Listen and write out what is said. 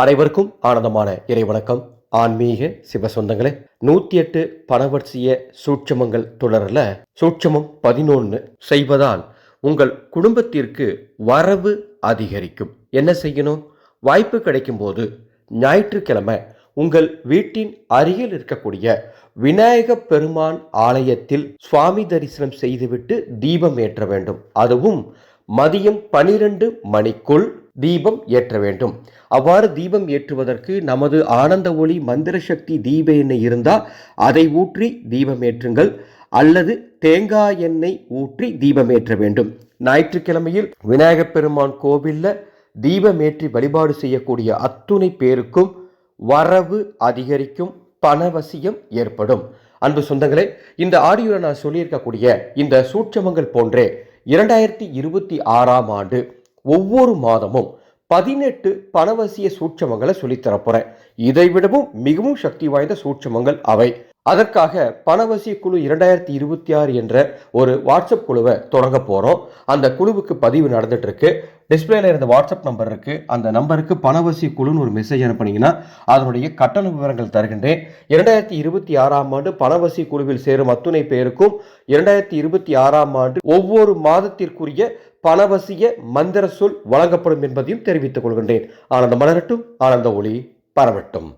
அனைவருக்கும் ஆனந்தமான இறைவணக்கம் ஆன்மீக சிவ சொந்தங்களே நூத்தி எட்டு பணவர்சிய சூட்சமங்கள் தொடரில் சூட்சமம் பதினொன்று செய்வதால் உங்கள் குடும்பத்திற்கு வரவு அதிகரிக்கும். என்ன செய்யணும்? வாய்ப்பு கிடைக்கும் போது ஞாயிற்றுக்கிழமை உங்கள் வீட்டின் அருகில் இருக்கக்கூடிய விநாயக பெருமான் ஆலயத்தில் சுவாமி தரிசனம் செய்துவிட்டு தீபம் ஏற்ற வேண்டும். அதுவும் மதியம் பனிரெண்டு மணிக்குள் தீபம் ஏற்ற வேண்டும். அவ்வாறு தீபம் ஏற்றுவதற்கு நமது ஆனந்த ஒளி மந்திர சக்தி தீப எண்ணெய் இருந்தால் அதை ஊற்றி தீபம் ஏற்றுங்கள். அல்லது தேங்காய் எண்ணெய் ஊற்றி தீபம் ஏற்ற வேண்டும். ஞாயிற்றுக்கிழமையில் விநாயகப் பெருமான் கோவிலில் தீபமேற்றி வழிபாடு செய்யக்கூடிய அத்துணை பேருக்கும் வரவு அதிகரிக்கும் பணவசியம் ஏற்படும். அன்பு சொந்தங்களே இந்த ஆடியோவில் நான் சொல்லியிருக்கக்கூடிய இந்த சூட்சமங்கள் போன்றே இரண்டாயிரத்தி இருபத்தி ஆறாம் ஆண்டு ஒவ்வொரு மாதமும் பதினெட்டு பணவசிய சூட்சமங்களை சொல்லித்தரப்போகிறேன் இதை விடவும் மிகவும் சக்தி வாய்ந்த சூட்சமங்கள் அவை. அதற்காக பணவசிய குழு இரண்டாயிரத்தி இருபத்தி ஆறு என்ற ஒரு வாட்ஸ்அப் குழுவை தொடங்க போகிறோம் அந்த குழுவுக்கு பதிவு நடந்துட்டு இருக்கு டிஸ்பிளேல இருந்த வாட்ஸ்அப் நம்பர் இருக்கு. அந்த நம்பருக்கு பணவசிய குழுன்னு ஒரு மெசேஜ் அனுப்புனீங்கன்னா அதனுடைய கட்டண விவரங்கள் தருகின்றேன். இரண்டாயிரத்தி இருபத்தி ஆறாம் ஆண்டு பணவசி குழுவில் சேரும் அத்துணை பேருக்கும் இரண்டாயிரத்தி இருபத்தி ஆறாம் ஆண்டு ஒவ்வொரு மாதத்திற்குரிய பணவசிய மந்திர சொல் வழங்கப்படும் என்பதையும் தெரிவித்துக் கொள்கின்றேன். ஆனந்த மலரட்டும் ஆனந்த ஒளி பரவட்டும்.